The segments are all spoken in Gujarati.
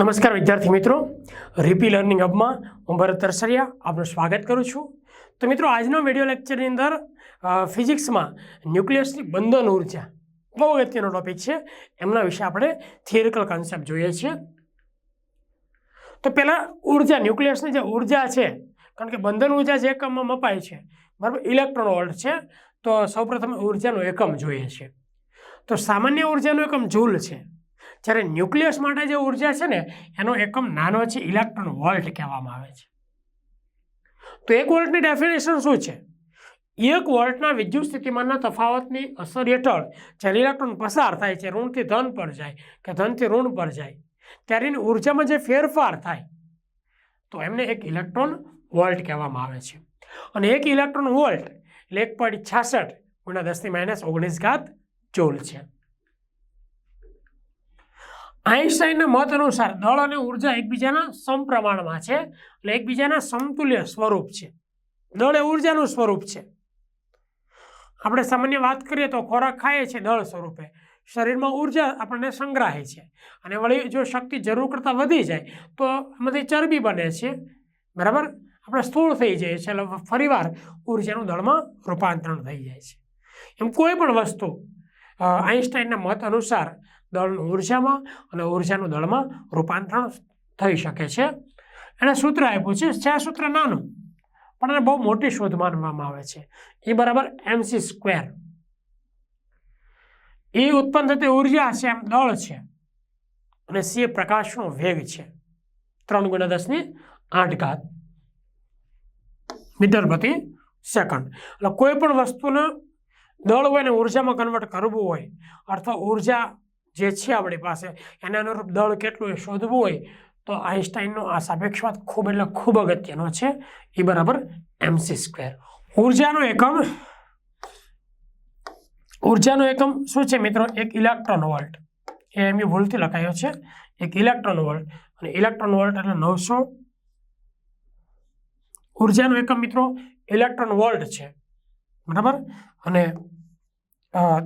નમસ્કાર વિદ્યાર્થી મિત્રો. રીપી લર્નિંગ હબમાં હું ભરત તરસરિયા આપનું સ્વાગત કરું છું. તો મિત્રો, આજનો વીડિયો લેક્ચરની અંદર ફિઝિક્સમાં ન્યુક્લિયસની બંધન ઊર્જા બહુ અગત્યનો ટોપિક છે. એમના વિશે આપણે થિયરિકલ કન્સેપ્ટ જોઈએ છીએ. તો પહેલાં ઊર્જા ન્યુક્લિયસની જે ઊર્જા છે, કારણ કે બંધન ઊર્જા જે એકમમાં મપાય છે, બરાબર ઇલેક્ટ્રોન વોલ્ટ છે, તો સૌપ્રથમ ઉર્જાનો એકમ જોઈએ છે. તો સામાન્ય ઉર્જાનો એકમ જૂલ છે. જ્યારે ન્યુક્લિયસ માટે જે ઊર્જા છે ને, એનો એકમ નાનો છે, ઇલેક્ટ્રોન વોલ્ટ કહેવામાં આવે છે. તો એક વોલ્ટની ડેફિનેશન શું છે? એક વોલ્ટના વિદ્યુત સ્થિતિમાનના તફાવતની અસર હેઠળ જ્યારે ઇલેક્ટ્રોન પસાર થાય છે, ઋણથી ધન પર જાય કે ધનથી ઋણ પર જાય, ત્યારે એની ઉર્જામાં જે ફેરફાર થાય, તો એમને એક ઇલેક્ટ્રોન વોલ્ટ કહેવામાં આવે છે. અને એક ઇલેક્ટ્રોન વોલ્ટ એટલે એક પોઈન્ટ છાસઠ ગુણ્યા દસની માઇનસ ઓગણીસ ઘાત જોલ છે. આઈન્સ્ટાઈનના મત અનુસાર દળ અને ઊર્જા એકબીજાના સમપ્રમાણમાં છે એટલે એકબીજાના સમતુલ્ય સ્વરૂપ છે. દળ એ ઉર્જાનું સ્વરૂપ છે. આપણે સામાન્ય વાત કરીએ તો ખોરાક ખાઈએ છીએ દળ સ્વરૂપે. શરીરમાં ઊર્જા આપણને સંગ્રહે છે. અને વળી જો શક્તિ જરૂર કરતાં વધી જાય તો એમાંથી ચરબી બને છે. બરાબર? આપણે સ્થૂળ થઈ જઈએ છીએ એટલે ફરીવાર ઉર્જાનું દળમાં રૂપાંતરણ થઈ જાય છે. એમ કોઈ પણ વસ્તુ આઈન્સ્ટાઈનના મત અનુસાર દળનું ઉર્જામાં અને ઉર્જાનું દળમાં રૂપાંતરણ થઈ શકે છે. એણે સૂત્ર આપ્યું છે છે સૂત્ર નાનું, પણ એને બહુ મોટી શોધ માનવામાં આવે છે. એ બરાબર એમસી સ્ક્વેર એ ઉત્પન્ન થતી ઊર્જા છે એમ દળ છે અને સી પ્રકાશનો વેગ છે. ત્રણ ગુણ્યા દસની આઠ ઘાત મીટર પ્રતિ સેકન્ડ. એટલે કોઈ પણ વસ્તુને દળ હોય ને ઉર્જામાં કન્વર્ટ કરવું હોય, અથવા ઊર્જા જે છે આપણી પાસે, એને અનુરૂપ દળ કેટલું એ શોધવું હોય, તો આઈન્સ્ટાઈનનો આ સાપેક્ષવાદ ખૂબ એટલે ખૂબ અગત્યનો છે. એ બરાબર એમસી સ્ક્વેર. ઉર્જાનો એકમ ઉર્જાનો એકમ શું છે મિત્રો? એક ઇલેક્ટ્રોન વોલ્ટ. એ એમની ભૂલથી લખાયો છે. એક ઇલેક્ટ્રોન વોલ્ટ. અને ઇલેક્ટ્રોન વોલ્ટ એટલે નવસો, ઉર્જાનો એકમ મિત્રો ઇલેક્ટ્રોન વોલ્ટ છે. બરાબર? અને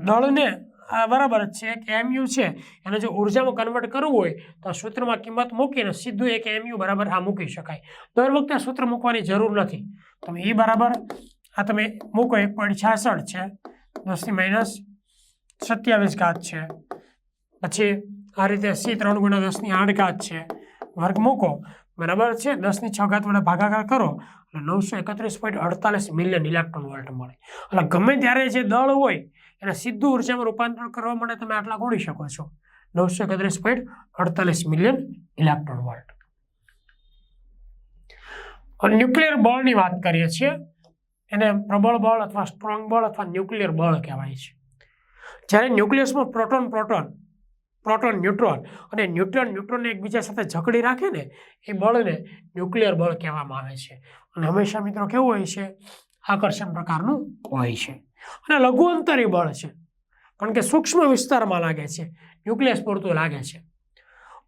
દળને આ બરાબર છે. કે એમયુ છે. એને જો ઉર્જામાં કન્વર્ટ કરવું હોય, તો સૂત્રમાં કિંમત મૂકીને સીધું એક એમયુ બરાબર આ મૂકી શકાય. દર વખતે સૂત્ર મૂકવાની જરૂર નથી. તમે એ બરાબર, આ તમે મૂકો, એક પોઈન્ટ છાસઠ છે. દસની માઇનસ સત્યાવીસ ઘાત છે. પછી આ રીતે સી ત્રણ ગુણ્યા દસની આઠ ઘાત છે. વર્ગ મૂકો. બરાબર છે? દસની છ ઘાત વડે ભાગાકાર કરો. એટલે નવસો એકત્રીસ પોઈન્ટ અડતાલીસ મિલિયન ઇલેક્ટ્રોન વોલ્ટ મળે. એટલે ગમે ત્યારે જે દળ હોય એને સીધું ઉર્જામાં રૂપાંતરણ કરવા માટે તમે આટલા ગોળી શકો છો. નવસો એકત્રીસ પોઈન્ટ અડતાલીસ મિલિયન ઇલેક્ટ્રોન વોલ્ટ ન્યુક્લિયર બળની વાત કરીએ છીએ. એને પ્રબળ બળ અથવા સ્ટ્રોંગ બળ અથવા ન્યુક્લિયર બળ કહેવાય છે. જ્યારે ન્યુક્લિયસમાં પ્રોટોન પ્રોટોન પ્રોટોન ન્યુટ્રોન અને ન્યુટ્રોન ન્યુટ્રોનને એકબીજા સાથે જકડી રાખે ને, એ બળને ન્યુક્લિયર બળ કહેવામાં આવે છે. અને હંમેશા મિત્રો કેવું હોય છે? આકર્ષણ પ્રકારનું હોય છે. અને લઘુ અંતરી બળ છે. કારણ કે સૂક્ષ્મ વિસ્તારમાં લાગે છે. ન્યુક્લિયસ પૂરતું લાગે છે.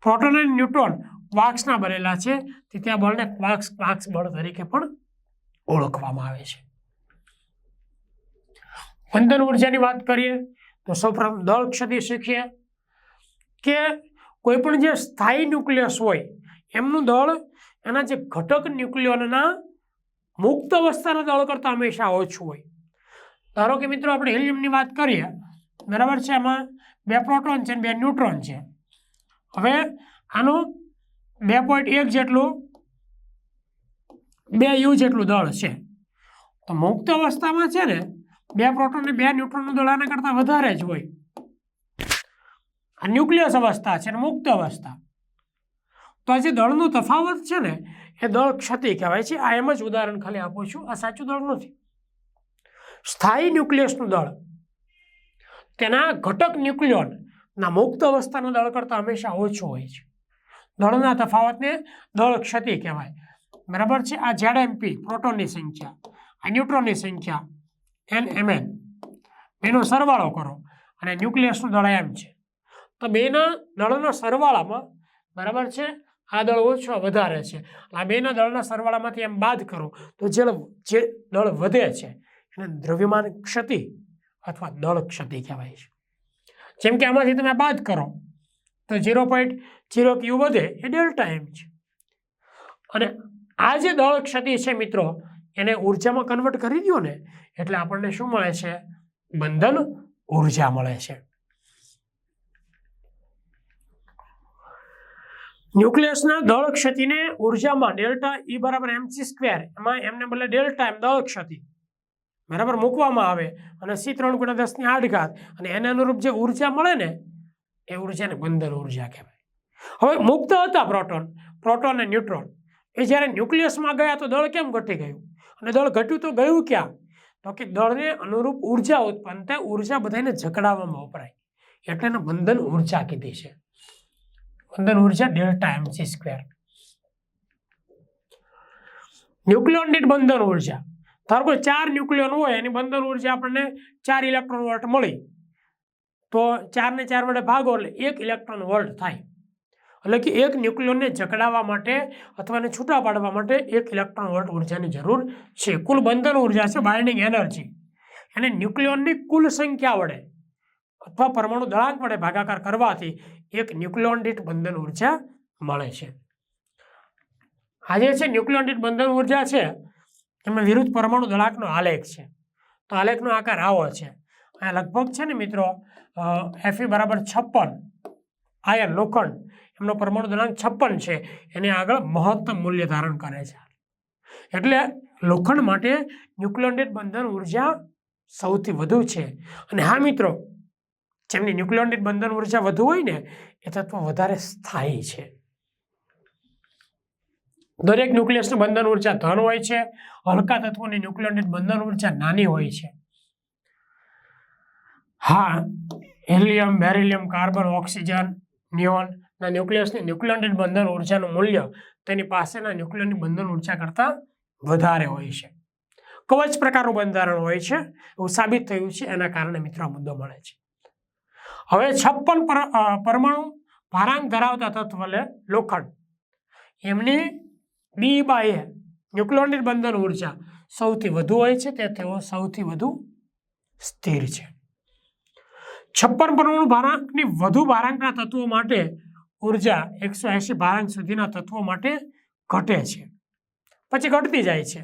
પ્રોટોન અને ન્યુટ્રોન ક્વાક્સના બનેલા છે. તે ત્યાં બળને ક્વાક્સ ક્વાક્સ બળ તરીકે પણ ઓળખવામાં આવે છે. બંધન ઉર્જાની વાત કરીએ તો સૌપ્રથમ દળ ક્ષતિ શીખીએ કે કોઈ પણ જે સ્થાયી ન્યુક્લિયસ હોય, એમનું દળ એના જે ઘટક ન્યુક્લિયોનના મુક્ત અવસ્થાના દળ કરતાં હંમેશા ઓછું હોય. ધારો કે મિત્રો આપણે હિલિયમની વાત કરીએ, બરાબર છે? એમાં બે પ્રોટોન છે અને બે ન્યુટ્રોન છે. હવે આનું બે પોઈન્ટ એક જેટલું, બે યુ જેટલું દળ છે. તો મુક્ત અવસ્થામાં છે ને, બે પ્રોટોન ને બે ન્યુટ્રોનનું દળ આના કરતાં વધારે જ હોય. આ ન્યુક્લિયસ અવસ્થા છે ને મુક્ત અવસ્થા. તો આ જે દળનો તફાવત છે ને, એ દળ ક્ષતિ કહેવાય છે. આ એમ જ ઉદાહરણ ખાલી આપું છું. આ સાચું દળ નથી. સ્થાયી ન્યુક્લિયસનું દળ. તેના ઘટક ન્યુક્લિયોનના મુક્ત અવસ્થાનું દળ કરતાં હંમેશા ઓછું હોય છે. દળના તફાવતને દળ ક્ષતિ કહેવાય. બરાબર છે? આ ઝેડ એમપી પ્રોટોનની સંખ્યા. આ ન્યુટ્રોનની સંખ્યા એન એમ એન બેનો સરવાળો કરો અને ન્યુક્લિયસનું દળ એમ છે. તો બેના દળના સરવાળામાં, બરાબર છે? આ દળ ઓછો વધારે છે. આ બેના દળના સરવાળામાંથી એમ બાદ કરો તો જે જે દળ વધે છે એને દ્રવ્યમાન ક્ષતિ અથવા દળ ક્ષતિ કહેવાય છે. જેમ કે આમાંથી તમે બાદ કરો, તો ઝીરો પોઈન્ટ ઝીરો ક્યુ વધે એ ડેલ્ટા એમ છે. અને આ જે દળ ક્ષતિ છે મિત્રો, એને ઉર્જામાં કન્વર્ટ કરી દો ને, એટલે આપણને શું મળે છે? બંધન ઊર્જા મળે છે. ન્યુક્લિયસના દળ ક્ષતિને ઉર્જામાં ડેલ્ટા ઈ બરાબર એમસી સ્ક્વેર એમાં એમને બદલે ડેલ્ટા એમ દળ ક્ષતિ. બરાબર, મૂકવામાં આવે. અને સી ત્રણ ગુણ્યા દસની આઠ ઘાત અને એને અનુરૂપ જે ઊર્જા મળે ને, એ ઉર્જાને બંધન ઊર્જા કહેવાય. હવે મુક્ત હતા પ્રોટોન. પ્રોટોન અને ન્યુટ્રોન. એ જ્યારે ન્યુક્લિયસમાં ગયા તો દળ કેમ ઘટી ગયું? અને દળ ઘટ્યું તો ગયું ક્યાં? તો કે દળને અનુરૂપ ઊર્જા ઉત્પન્ન થાય, ઊર્જા બધાને જકડાવવામાં વપરાય. એટલે એને બંધન ઊર્જા કીધી છે. બંધન ઊર્જા ડેલ્ટા એમસી સ્ક્વેર. ન્યુક્લિયોન બંધન ઊર્જા. ધારો કે ચાર ન્યુક્લિયોન હોય, એની બંધન ઊર્જા આપણને ચાર ઇલેક્ટ્રોન વોલ્ટ મળી. તો ચારને ચાર વડે ભાગો એટલે એક ઇલેક્ટ્રોન વોલ્ટ થાય. એટલે કે એક ન્યુક્લિયોનને જકડાવવા માટે અથવા એને છૂટા પાડવા માટે એક ઇલેક્ટ્રોન વોલ્ટ ઉર્જાની જરૂર છે. કુલ બંધન ઊર્જા છે બાઇન્ડિંગ એનર્જી. અને ન્યુક્લિયોનની કુલ સંખ્યા વડે અથવા પરમાણુ દળાંક વડે ભાગાકાર કરવાથી એક ન્યુક્લિયોન દીઠ બંધન ઊર્જા મળે છે. આજે છે ન્યુક્લિયોન દીઠ બંધન ઊર્જા છે એમાં વિરુદ્ધ પરમાણુ દળાકનો આલેખ છે. તો આલેખનો આકાર આવો છે. આ લગભગ છે ને મિત્રો એફી બરાબર છપ્પન આયન લોખંડ, એમનો પરમાણુ દળાંક છપ્પન છે. એની આગળ મહત્તમ મૂલ્ય ધારણ કરે છે. એટલે લોખંડ માટે ન્યુક્લિયોન બંધન ઊર્જા સૌથી વધુ છે. અને હા મિત્રો, જેમની ન્યુક્લિયોન બંધન ઊર્જા વધુ હોય ને, એ તત્વ વધારે સ્થાયી છે. દરેક ન્યુક્લિયસની બંધન ઊર્જા ધન હોય છે, હલકા તત્વોની ન્યુક્લિયરની બંધન ઊર્જા નાની હોય છે. હા helium beryllium carbon oxygen neon ના ન્યુક્લિયસની ન્યુક્લિયોન બંધન ઉર્જાનું મૂલ્ય તેની પાસેના ન્યુક્લિયરની બંધન ઊર્જા કરતાં વધારે હોય છે. કવચ પ્રકારનું બંધારણ હોય છે, એવું સાબિત થયું છે, એના કારણે મિત્રો મુદ્દો મળે છે. હવે છપ્પન પર પરમાણુ ભારાંક ધરાવતા તત્વ લે લોખંડ. એમની ડી બાય ન્યુક્લિયોનિક બંધન ઊર્જા સૌથી વધુ હોય છે તે તેઓ સૌથી વધુ સ્થિર છે. છપ્પન પરમાણુ ભારાંકની વધુ ભારાંકના તત્વો માટે ઊર્જા એકસો એંશી ભારાંક સુધીના તત્વો માટે ઘટે છે. પછી ઘટતી જાય છે.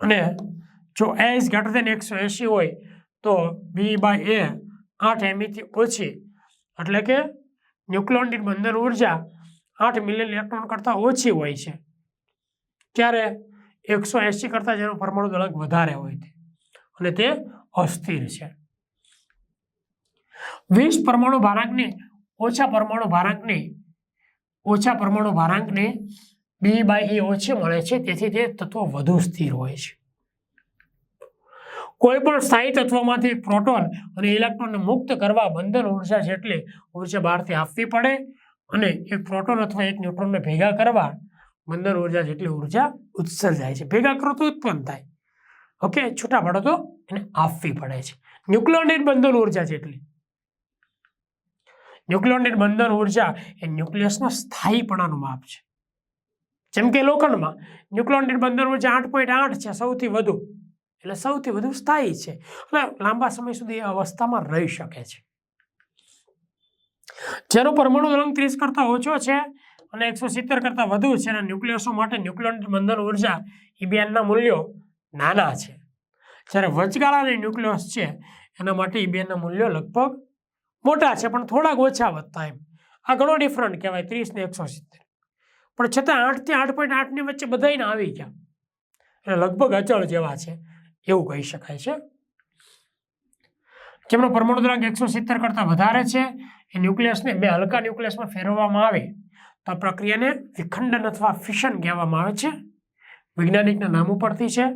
અને જો એસ ઘટર દેન એકસો એંશી હોય, તો બી બાય એ આઠ એમીથી ઓછી, એટલે કે ન્યુક્લોન બંદર ઊર્જા આઠ મિલિયન ઇલેક્ટ્રોન કરતાં ઓછી હોય છે. ત્યારે એકસો એંસી કરતાં જેનો પરમાણુ દળક વધારે હોય છે. અને તે અસ્થિર છે. વીસ પરમાણુ ભારાંકની, ઓછા પરમાણુ ભારાંકની, ઓછા પરમાણુ ભારાંકને બી બાય એ ઓછી મળે છે. તેથી તે તત્વો વધુ સ્થિર હોય છે. કોઈ પણ સ્થાયી તત્વમાંથી પ્રોટોન અને ઇલેક્ટ્રોનને મુક્ત કરવા બંધન ઊર્જા જેટલી ઊર્જા બહારથી આપવી પડે અને એક પ્રોટોન અથવા એક ન્યુટ્રોનને ભેગા કરવા બંધન ઊર્જા જેટલી ઊર્જા ઉત્સર્જાય છે. ભેગા કરો તો ઉત્પન્ન થાય. ઓકે, છૂટા પડો તો એને આપવી પડે છે. ન્યુક્લિયોનિક બંધન ઊર્જા જેટલી. ન્યુક્લિયોનિક બંધન ઊર્જા એ ન્યુક્લિયસના સ્થાયીપણાનું માપ છે. જેમ કે લોખંડમાં ન્યુક્લિયોનિક બંધન ઊર્જા આઠ પોઈન્ટ આઠ છે, સૌથી વધુ. એટલે સૌથી વધુ સ્થાયી છે. એટલે લાંબા સમય સુધી એ અવસ્થામાં રહી શકે છે. જેનો પરમાણુ દળાંક ત્રીસ કરતાં ઓછો છે અને એકસો સિત્તેર કરતાં વધુ છે અને ન્યુક્લિયસો માટે ન્યુક્લિયન બંધન ઊર્જા ઇબિયાનના મૂલ્યો નાના છે. જ્યારે વચગાળાની ન્યુક્લિયસ છે, એના માટે ઇબિયાનના મૂલ્યો લગભગ મોટા છે, પણ થોડાક ઓછા વધતા એમ. આ ઘણો ડિફરન્ટ કહેવાય, ત્રીસ ને એકસો સિત્તેર. પણ છતાં આઠથી આઠ પોઈન્ટ આઠની વચ્ચે બધાને આવી ગયા. એટલે લગભગ અચળ જેવા છે, એવું કહી શકાય છે. જેમનો પરમાણુ દ્રાંક એકસો સિત્તેર કરતાં વધારે છે, એ ન્યુક્લિયસને બે હલકા ન્યુક્લિયસમાં ફેરવવામાં આવે. તો આ પ્રક્રિયાને વિખંડન અથવા ફિશન કહેવામાં આવે છે. વૈજ્ઞાનિકના નામ ઉપરથી છે.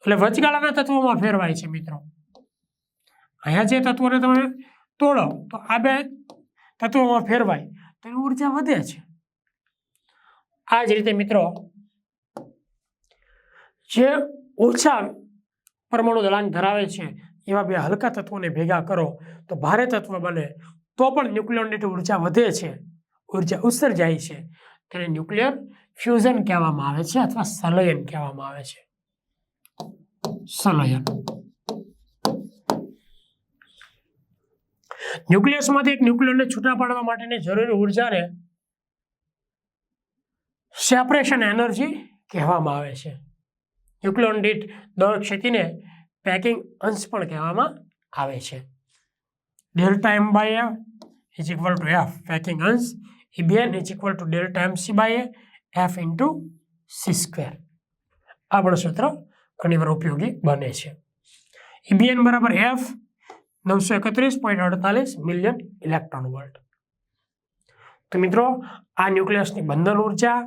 એટલે વચગાળાના તત્વોમાં ફેરવાય છે મિત્રો. અહીંયા જે તત્વોને તમે તોડો, તો આ બે તત્વોમાં ફેરવાય, તો ઊર્જા વધે છે. આ જ રીતે મિત્રો, જે ઓછા પરમાણુ દળાંક ધરાવે છે એવા બે હલકા તત્વોને ભેગા કરો, તો ભારે તત્વ બને, તો પણ ન્યુક્લિયોનિક ઊર્જા વધે છે ઊર્જા ઉત્સર્જાય છે. તેને ન્યુક્લિયર ફ્યુઝન કહેવામાં આવે છે અથવા સલયન કહેવામાં આવે છે. સલયન. ન્યુક્લિયસમાંથી એક ન્યુક્લિયરને છૂટા પાડવા માટેની જરૂરી ઉર્જાને સેપરેશન એનર્જી કહેવામાં આવે છે. ન્યુક્લિયોન દીઠ દળ ક્ષતિને પેકિંગ અંશ પણ કહેવામાં આવે છે. Delta M by A is equal to F packing અંશ EBN is equal to delta M C by F into C square આ પણ સૂત્ર ઘણીવાર ઉપયોગી બને છે. ઇબીએન બરાબર એફ નવસો એકત્રીસ પોઈન્ટ અડતાલીસ મિલિયન ઇલેક્ટ્રોન વોલ્ટ તો મિત્રો, આ ન્યુક્લિયસની બંધન ઊર્જા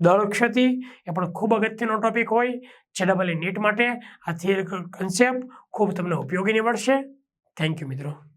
દળ ક્ષતિ એ પણ ખૂબ અગત્યનો ટોપિક હોય. જે ડબલ એ નીટ માટે આ થિયરિકલ કન્સેપ્ટ ખૂબ તમને ઉપયોગી નીવડશે. થેન્ક યુ મિત્રો.